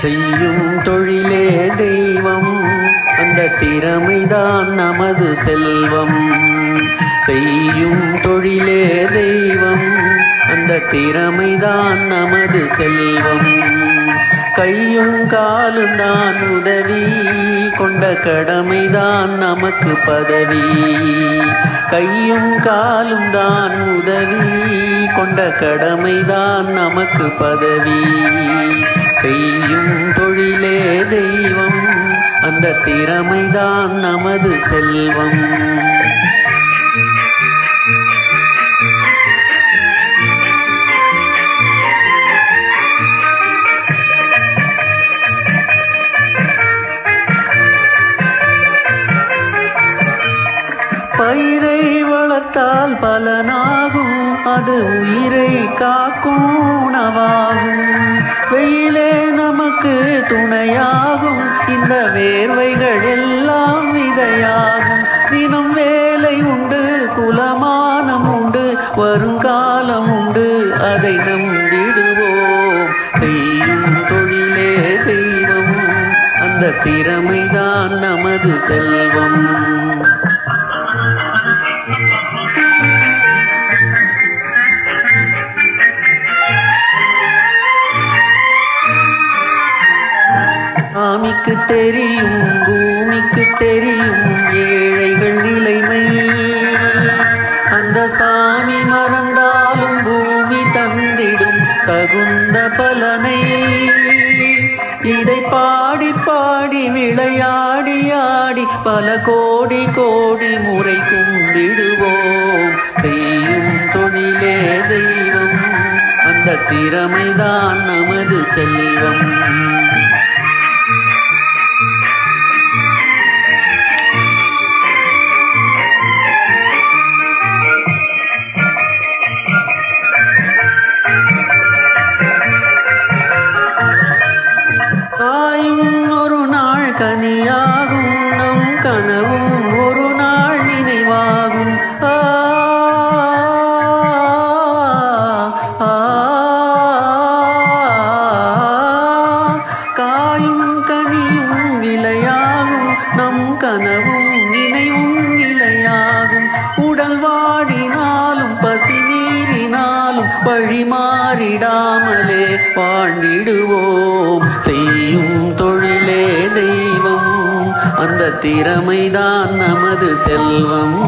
செய்யும் தொழிலே தெய்வம். அந்த திறமைதான் நமது செல்வம். செய்யும் தொழிலே தெய்வம். அந்த திறமைதான் நமது செல்வம். கையும் காலும் தான் உதவி. கொண்ட கடமைதான் நமக்கு பதவி. கையும் காலும் தான் உதவி. கொண்ட கடமைதான் நமக்கு பதவி. செய்யும் தொழிலே தெய்வம். அந்த திறமைதான் நமது செல்வம். பயிரை வளர்த்தால் பலனாகும் அது உயிரை காக்கும் உணவாகும். நமக்கு துணையாகும். இந்த வேர்வைகள் எல்லாம் விதையாகும். தினம் வேலை உண்டு குலமானம் உண்டு வருங்காலம் உண்டு. அதை நம்பிடுவோம். செய்யும் தொழிலே தெய்வம் அந்த திறமைதான் நமது செல்வம். சாமிக்கு தெரியும் பூமிக்கு தெரியும் ஏழைகள் நிலைமை. அந்த சாமி மறந்தாலும் பூமி தந்திடும் தகுந்த பலனை. இதை பாடி பாடி விளையாடி ஆடி பல கோடி கோடி முறை கும்பிடுவோம். செய்யும் தொழிலே தெய்வம் அந்த திறமைதான் நமது செல்வம். கனியாகும் நம் கனவும் ஒரு நாள் நினைவாகும். ஆ, காயும் கனியும் விலையாகும் நம் கனவும் நினைவும் நிலையாகும். உடல் வாடினாலும் பசி மீறினாலும் வழி மாறிடாமலே வாழ்ந்திடுவோம். செய்யும் தொழில் அந்த திறமைதான் நமது செல்வம்.